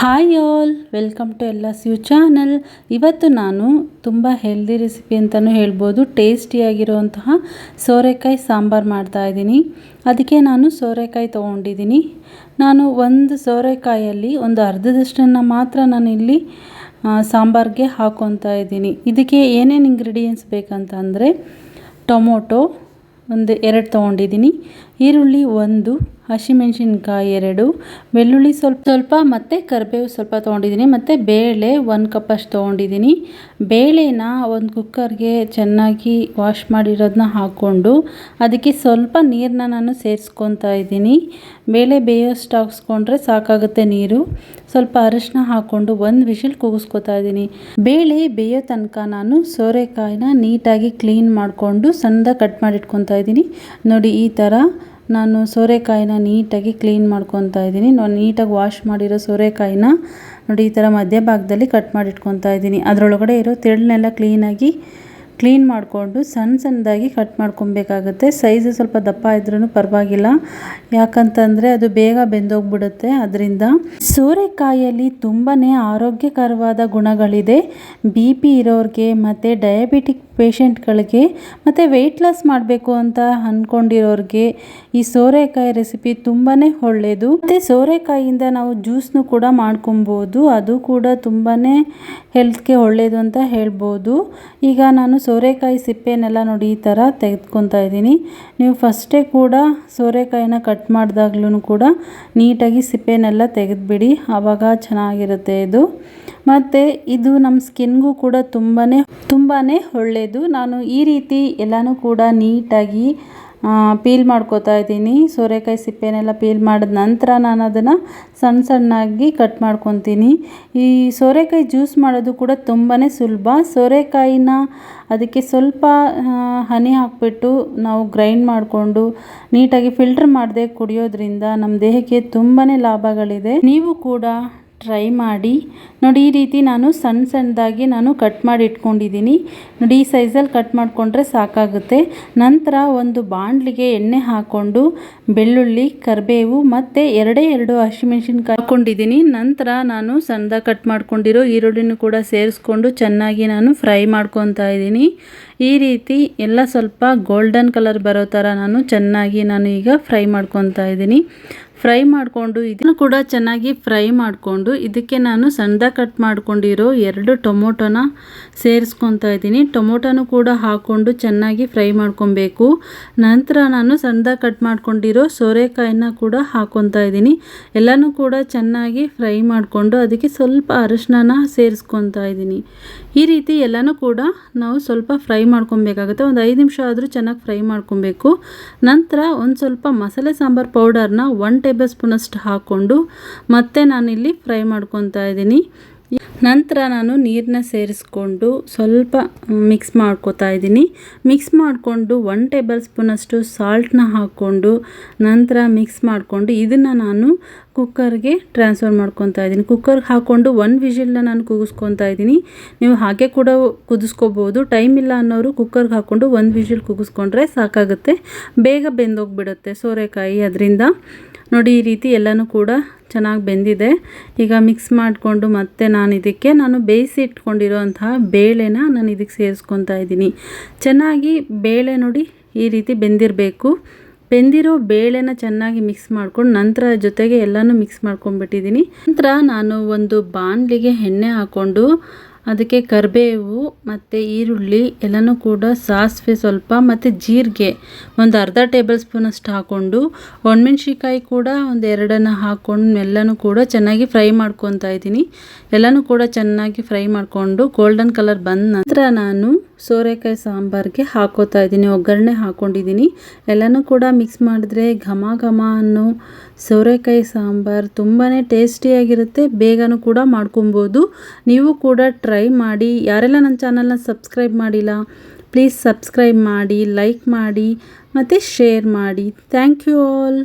Hi all welcome to ಎಲ್ಲ ಸ್ಯೂ channel ಇವತ್ತು ನಾನು ತುಂಬ ಹೆಲ್ದಿ ರೆಸಿಪಿ ಅಂತಲೂ ಹೇಳ್ಬೋದು ಟೇಸ್ಟಿಯಾಗಿರುವಂತಹ ಸೋರೆಕಾಯಿ ಸಾಂಬಾರು ಮಾಡ್ತಾ ಇದ್ದೀನಿ. ಅದಕ್ಕೆ ನಾನು ಸೋರೆಕಾಯಿ ತೊಗೊಂಡಿದ್ದೀನಿ. ನಾನು ಒಂದು ಸೋರೆಕಾಯಲ್ಲಿ ಒಂದು ಅರ್ಧದಷ್ಟನ್ನು ಮಾತ್ರ ನಾನು ಇಲ್ಲಿ ಸಾಂಬಾರಿಗೆ ಹಾಕ್ಕೊತಾ ಇದ್ದೀನಿ. ಇದಕ್ಕೆ ಏನೇನು ಇಂಗ್ರೀಡಿಯೆಂಟ್ಸ್ ಬೇಕಂತ ಅಂದರೆ ಟೊಮೊಟೊ ಒಂದು ಎರಡು ತೊಗೊಂಡಿದ್ದೀನಿ. ಈರುಳ್ಳಿ ಒಂದು ಹಸಿಮೆಣ್ಸಿನ್ಕಾಯಿ ಎರಡು, ಬೆಳ್ಳುಳ್ಳಿ ಸ್ವಲ್ಪ ಸ್ವಲ್ಪ ಮತ್ತು ಕರಿಬೇವು ಸ್ವಲ್ಪ ತೊಗೊಂಡಿದ್ದೀನಿ. ಮತ್ತು ಬೇಳೆ ಒಂದು ಕಪ್ಪಷ್ಟು ತೊಗೊಂಡಿದ್ದೀನಿ. ಬೇಳೆನ ಒಂದು ಕುಕ್ಕರ್ಗೆ ಚೆನ್ನಾಗಿ ವಾಶ್ ಮಾಡಿರೋದನ್ನ ಹಾಕ್ಕೊಂಡು ಅದಕ್ಕೆ ಸ್ವಲ್ಪ ನೀರನ್ನ ನಾನು ಸೇರಿಸ್ಕೊತಾ ಇದ್ದೀನಿ. ಬೇಳೆ ಬೇಯೋಷ್ಟು ಹಾಕ್ಸ್ಕೊಂಡ್ರೆ ಸಾಕಾಗುತ್ತೆ ನೀರು. ಸ್ವಲ್ಪ ಅರಿಶಿನ ಹಾಕ್ಕೊಂಡು ಒಂದು ವಿಷಲ್ ಕೂಗಿಸ್ಕೊತಾ ಇದ್ದೀನಿ. ಬೇಳೆ ಬೇಯೋ ತನಕ ನಾನು ಸೋರೆಕಾಯಿನ ನೀಟಾಗಿ ಕ್ಲೀನ್ ಮಾಡಿಕೊಂಡು ಸಣ್ಣದಾಗಿ ಕಟ್ ಮಾಡಿಟ್ಕೊತಾ ಇದ್ದೀನಿ. ನೋಡಿ ಈ ಥರ ನಾನು ಸೋರೆಕಾಯಿನ ನೀಟಾಗಿ ಕ್ಲೀನ್ ಮಾಡ್ಕೊತಾ ಇದ್ದೀನಿ. ನಾನು ನೀಟಾಗಿ ವಾಶ್ ಮಾಡಿರೋ ಸೋರೆಕಾಯಿನ ನೋಡಿ ಈ ಥರ ಮಧ್ಯಭಾಗದಲ್ಲಿ ಕಟ್ ಮಾಡಿ ಇಟ್ಕೊತಾ ಇದ್ದೀನಿ. ಅದರೊಳಗಡೆ ಇರೋ ತೆಳ್ಳನ್ನೆಲ್ಲ ಕ್ಲೀನಾಗಿ ಕ್ಲೀನ್ ಮಾಡಿಕೊಂಡು ಸಣ್ಣ ಸಣ್ಣದಾಗಿ ಕಟ್ ಮಾಡ್ಕೊಬೇಕಾಗುತ್ತೆ. ಸೈಜು ಸ್ವಲ್ಪ ದಪ್ಪ ಇದ್ರೂ ಪರವಾಗಿಲ್ಲ. ಯಾಕಂತಂದರೆ ಅದು ಬೇಗ ಬೆಂದೋಗ್ಬಿಡುತ್ತೆ. ಅದರಿಂದ ಸೋರೆಕಾಯಿಯಲ್ಲಿ ತುಂಬಾ ಆರೋಗ್ಯಕರವಾದ ಗುಣಗಳಿದೆ. ಬಿ ಪಿ ಇರೋರಿಗೆ ಮತ್ತು ಡಯಾಬಿಟಿಕ್ ಪೇಷಂಟ್ಗಳಿಗೆ ಮತ್ತು ವೆಯ್ಟ್ ಲಾಸ್ ಮಾಡಬೇಕು ಅಂತ ಅಂದ್ಕೊಂಡಿರೋರಿಗೆ ಈ ಸೋರೆಕಾಯಿ ರೆಸಿಪಿ ತುಂಬಾ ಒಳ್ಳೆಯದು ಮತ್ತು ಸೋರೆಕಾಯಿಯಿಂದ ನಾವು ಜ್ಯೂಸ್ನು ಕೂಡ ಮಾಡ್ಕೊಬೋದು. ಅದು ಕೂಡ ತುಂಬಾ ಹೆಲ್ತ್ಗೆ ಒಳ್ಳೆಯದು ಅಂತ ಹೇಳ್ಬೋದು. ಈಗ ನಾನು ಸೋರೆಕಾಯಿ ಸಿಪ್ಪೆನೆಲ್ಲ ನೋಡಿ ಈ ಥರ ತೆಗೆದುಕೊತಾ ಇದ್ದೀನಿ. ನೀವು ಫಸ್ಟೇ ಕೂಡ ಸೋರೆಕಾಯಿನ ಕಟ್ ಮಾಡಿದಾಗ್ಲೂ ಕೂಡ ನೀಟಾಗಿ ಸಿಪ್ಪೆನೆಲ್ಲ ತೆಗೆದುಬಿಡಿ. ಆವಾಗ ಚೆನ್ನಾಗಿರುತ್ತೆ ಇದು. ಮತ್ತು ಇದು ನಮ್ಮ ಸ್ಕಿನ್ಗೂ ಕೂಡ ತುಂಬಾ ತುಂಬಾ ಒಳ್ಳೆಯದು. ನಾನು ಈ ರೀತಿ ಎಲ್ಲನೂ ಕೂಡ ನೀಟಾಗಿ ಪೀಲ್ ಮಾಡ್ಕೋತಾ ಇದ್ದೀನಿ. ಸೋರೆಕಾಯಿ ಸಿಪ್ಪೆನೆಲ್ಲ ಪೀಲ್ ಮಾಡಿದ ನಂತರ ನಾನು ಅದನ್ನು ಸಣ್ಣ ಸಣ್ಣಾಗಿ ಕಟ್ ಮಾಡ್ಕೊತೀನಿ. ಈ ಸೋರೆಕಾಯಿ ಜ್ಯೂಸ್ ಮಾಡೋದು ಕೂಡ ತುಂಬಾ ಸುಲಭ. ಸೋರೆಕಾಯಿನ ಅದಕ್ಕೆ ಸ್ವಲ್ಪ ಹನಿ ಹಾಕಿಬಿಟ್ಟು ನಾವು ಗ್ರೈಂಡ್ ಮಾಡಿಕೊಂಡು ನೀಟಾಗಿ ಫಿಲ್ಟರ್ ಮಾಡದೆ ಕುಡಿಯೋದ್ರಿಂದ ನಮ್ಮ ದೇಹಕ್ಕೆ ತುಂಬಾ ಲಾಭಗಳಿದೆ. ನೀವು ಕೂಡ ಟ್ರೈ ಮಾಡಿ. ನೋಡಿ, ಈ ರೀತಿ ನಾನು ಸಣ್ಣ ಸಣ್ಣದಾಗಿ ನಾನು ಕಟ್ ಮಾಡಿ ಇಟ್ಕೊಂಡಿದ್ದೀನಿ. ನೋಡಿ, ಈ ಸೈಜಲ್ಲಿ ಕಟ್ ಮಾಡಿಕೊಂಡ್ರೆ ಸಾಕಾಗುತ್ತೆ. ನಂತರ ಒಂದು ಬಾಣಲಿಗೆ ಎಣ್ಣೆ ಹಾಕ್ಕೊಂಡು ಬೆಳ್ಳುಳ್ಳಿ, ಕರಿಬೇವು ಮತ್ತು ಎರಡೇ ಎರಡು ಹಸಿಮೆಣ್ಸಿನ್ಕಾಯಿ ಹಾಕ್ಕೊಂಡಿದ್ದೀನಿ ನಂತರ ನಾನು ಸಣ್ಣದಾಗಿ ಕಟ್ ಮಾಡ್ಕೊಂಡಿರೋ ಈರುಳ್ಳಿನೂ ಕೂಡ ಸೇರಿಸ್ಕೊಂಡು ಚೆನ್ನಾಗಿ ನಾನು ಫ್ರೈ ಮಾಡ್ಕೊತಾ ಇದ್ದೀನಿ. ಈ ರೀತಿ ಎಲ್ಲ ಸ್ವಲ್ಪ ಗೋಲ್ಡನ್ ಕಲರ್ ಬರೋ ಥರ ನಾನು ಚೆನ್ನಾಗಿ ನಾನು ಈಗ ಫ್ರೈ ಮಾಡ್ಕೊತಾ ಇದ್ದೀನಿ. ಫ್ರೈ ಮಾಡಿಕೊಂಡು ಇದನ್ನು ಕೂಡ ಚೆನ್ನಾಗಿ ಫ್ರೈ ಮಾಡಿಕೊಂಡು ಇದಕ್ಕೆ ನಾನು ಸಣ್ಣದಾಗಿ ಕಟ್ ಮಾಡ್ಕೊಂಡಿರೋ ಎರಡು ಟೊಮೊಟೊನ ಸೇರಿಸ್ಕೊತಾ ಇದ್ದೀನಿ. ಟೊಮೊಟೊನೂ ಕೂಡ ಹಾಕ್ಕೊಂಡು ಚೆನ್ನಾಗಿ ಫ್ರೈ ಮಾಡ್ಕೊಬೇಕು. ನಂತರ ನಾನು ಸಣ್ಣದಾಗಿ ಕಟ್ ಮಾಡ್ಕೊಂಡಿರೋ ಸೋರೆಕಾಯಿನ ಕೂಡ ಹಾಕ್ಕೊತಾ ಇದ್ದೀನಿ. ಎಲ್ಲನೂ ಕೂಡ ಚೆನ್ನಾಗಿ ಫ್ರೈ ಮಾಡಿಕೊಂಡು ಅದಕ್ಕೆ ಸ್ವಲ್ಪ ಅರಿಶಿನ ಸೇರಿಸ್ಕೊತಾ ಇದ್ದೀನಿ. ಈ ರೀತಿ ಎಲ್ಲನೂ ಕೂಡ ನಾವು ಸ್ವಲ್ಪ ಫ್ರೈ ಮಾಡ್ಕೊಬೇಕಾಗುತ್ತೆ. ಒಂದು ಐದು ನಿಮಿಷ ಆದರೂ ಚೆನ್ನಾಗಿ ಫ್ರೈ ಮಾಡ್ಕೊಬೇಕು. ನಂತರ ಒಂದು ಸ್ವಲ್ಪ ಮಸಾಲೆ ಸಾಂಬಾರು ಪೌಡರ್ನ ಒನ್ ಟೇಬಲ್ ಸ್ಪೂನಷ್ಟು ಹಾಕ್ಕೊಂಡು ಮತ್ತೆ ನಾನಿಲ್ಲಿ ಫ್ರೈ ಮಾಡ್ಕೊತಾ ಇದ್ದೀನಿ. ನಂತರ ನಾನು ನೀರನ್ನ ಸೇರಿಸ್ಕೊಂಡು ಸ್ವಲ್ಪ ಮಿಕ್ಸ್ ಮಾಡ್ಕೋತಾ ಇದ್ದೀನಿ. ಮಿಕ್ಸ್ ಮಾಡಿಕೊಂಡು ಒನ್ ಟೇಬಲ್ ಸ್ಪೂನಷ್ಟು ಸಾಲ್ಟನ್ನ ಹಾಕ್ಕೊಂಡು ನಂತರ ಮಿಕ್ಸ್ ಮಾಡಿಕೊಂಡು ಇದನ್ನು ನಾನು ಕುಕ್ಕರ್ಗೆ ಟ್ರಾನ್ಸ್ಫರ್ ಮಾಡ್ಕೊತಾ ಇದ್ದೀನಿ. ಕುಕ್ಕರ್ಗೆ ಹಾಕ್ಕೊಂಡು ಒಂದು ವಿಷಿಲ್ನ ನಾನು ಕೂಗಿಸ್ಕೊತಾ ಇದ್ದೀನಿ. ನೀವು ಹಾಗೆ ಕೂಡ ಕುದಿಸ್ಕೋಬೋದು. ಟೈಮ್ ಇಲ್ಲ ಅನ್ನೋರು ಕುಕ್ಕರ್ಗೆ ಹಾಕ್ಕೊಂಡು ಒಂದು ವಿಷಿಲ್ ಕೂಗಿಸ್ಕೊಂಡ್ರೆ ಸಾಕಾಗುತ್ತೆ. ಬೇಗ ಬೆಂದೋಗಿಬಿಡುತ್ತೆ ಸೋರೆಕಾಯಿ ಅದರಿಂದ. ನೋಡಿ, ಈ ರೀತಿ ಎಲ್ಲನೂ ಕೂಡ ಚೆನ್ನಾಗಿ ಬೆಂದಿದೆ. ಈಗ ಮಿಕ್ಸ್ ಮಾಡಿಕೊಂಡು ಮತ್ತೆ ನಾನು ಇದಕ್ಕೆ ನಾನು ಬೇಯಿಸಿ ಇಟ್ಕೊಂಡಿರೋಂತಹ ಬೇಳೆನ ನಾನು ಇದಕ್ಕೆ ಸೇರಿಸ್ಕೊತಾ ಇದ್ದೀನಿ. ಚೆನ್ನಾಗಿ ಬೇಳೆ ನೋಡಿ ಈ ರೀತಿ ಬೆಂದಿರಬೇಕು. ಬೆಂದಿರೋ ಬೇಳೆನ ಚೆನ್ನಾಗಿ ಮಿಕ್ಸ್ ಮಾಡ್ಕೊಂಡು ನಂತರ ಜೊತೆಗೆ ಎಲ್ಲನೂ ಮಿಕ್ಸ್ ಮಾಡ್ಕೊಂಡ್ಬಿಟ್ಟಿದ್ದೀನಿ ನಂತರ ನಾನು ಒಂದು ಬಾಣಲಿಗೆ ಎಣ್ಣೆ ಹಾಕ್ಕೊಂಡು ಅದಕ್ಕೆ ಕರಿಬೇವು ಮತ್ತು ಈರುಳ್ಳಿ ಎಲ್ಲನೂ ಕೂಡ ಸಾಸಿವೆ ಸ್ವಲ್ಪ ಮತ್ತು ಜೀರಿಗೆ ಒಂದು ಅರ್ಧ ಟೇಬಲ್ ಸ್ಪೂನಷ್ಟು ಹಾಕ್ಕೊಂಡು ಒಣಮೆಣ್ಸಿಕಾಯಿ ಕೂಡ ಒಂದು ಎರಡನ್ನು ಹಾಕ್ಕೊಂಡು ಎಲ್ಲನೂ ಕೂಡ ಚೆನ್ನಾಗಿ ಫ್ರೈ ಮಾಡ್ಕೊತಾ ಇದ್ದೀನಿ ಎಲ್ಲನೂ ಕೂಡ ಚೆನ್ನಾಗಿ ಫ್ರೈ ಮಾಡಿಕೊಂಡು ಗೋಲ್ಡನ್ ಕಲರ್ ಬಂದ ನಂತರ ನಾನು ಸೋರೆಕಾಯಿ ಸಾಂಬಾರಿಗೆ ಹಾಕೋತಾ ಇದ್ದೀನಿ, ಒಗ್ಗರಣೆ ಹಾಕ್ಕೊಂಡಿದ್ದೀನಿ ಎಲ್ಲನೂ ಕೂಡ ಮಿಕ್ಸ್ ಮಾಡಿದ್ರೆ ಘಮ ಘಮ ಅನ್ನೋ ಸೋರೆಕಾಯಿ ಸಾಂಬಾರು ತುಂಬಾ ಟೇಸ್ಟಿಯಾಗಿರುತ್ತೆ ಬೇಗನೂ ಕೂಡ ಮಾಡ್ಕೊಬೋದು. ನೀವು ಕೂಡ ಟ್ರೈ ಮಾಡಿ. ಯಾರೆಲ್ಲ ನನ್ನ ಚಾನಲ್ನ ಸಬ್ಸ್ಕ್ರೈಬ್ ಮಾಡಿಲ್ಲ ಪ್ಲೀಸ್ ಸಬ್ಸ್ಕ್ರೈಬ್ ಮಾಡಿ ಲೈಕ್ ಮಾಡಿ, ಮತ್ತು ಶೇರ್ ಮಾಡಿ. Thank you all